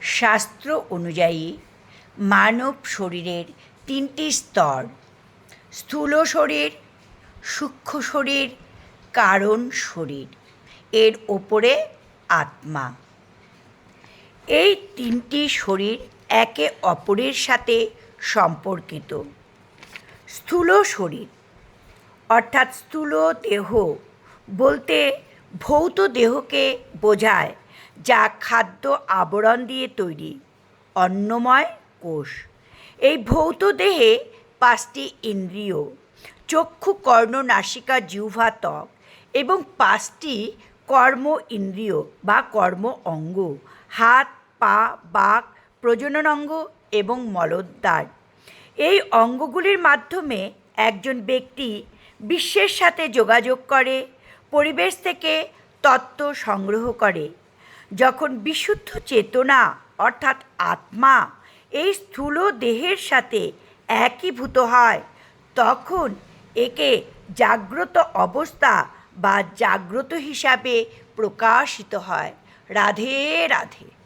শাস্ত্র অনুযায়ী মানব শরীরের তিনটি স্তর, স্থূল শরীর, সূক্ষ্ম শরীর, কারণ শরীর, এর ওপরে আত্মা। এই তিনটি শরীর একে অপরের সাথে সম্পর্কিত। স্থূল শরীর, অর্থাৎ স্থূল দেহ বলতে ভৌত দেহকে বোঝায় যা খাদ্য আবরণ দিয়ে তৈরি, অন্নময় কোষ। এই ভৌত দেহে পাঁচটি ইন্দ্রিয়, চক্ষু, কর্ণ, নাসিকা, জিহ্বা, ত্বক এবং পাঁচটি কর্ম ইন্দ্রিয় বা কর্ম অঙ্গ, হাত, পা, বাক, প্রজনন অঙ্গ এবং মলদ্বার। এই অঙ্গগুলির মাধ্যমে একজন ব্যক্তি বিশ্বের সাথে যোগাযোগ করে, পরিবেশ থেকে তত্ত্ব সংগ্রহ করে। যখন বিশুদ্ধ চেতনা, অর্থাৎ আত্মা, এই স্থূল দেহের সাথে একীভূত হয়, তখন একে জাগ্রত অবস্থা বা জাগ্রত হিসাবে প্রকাশিত হয়। রাধে রাধে।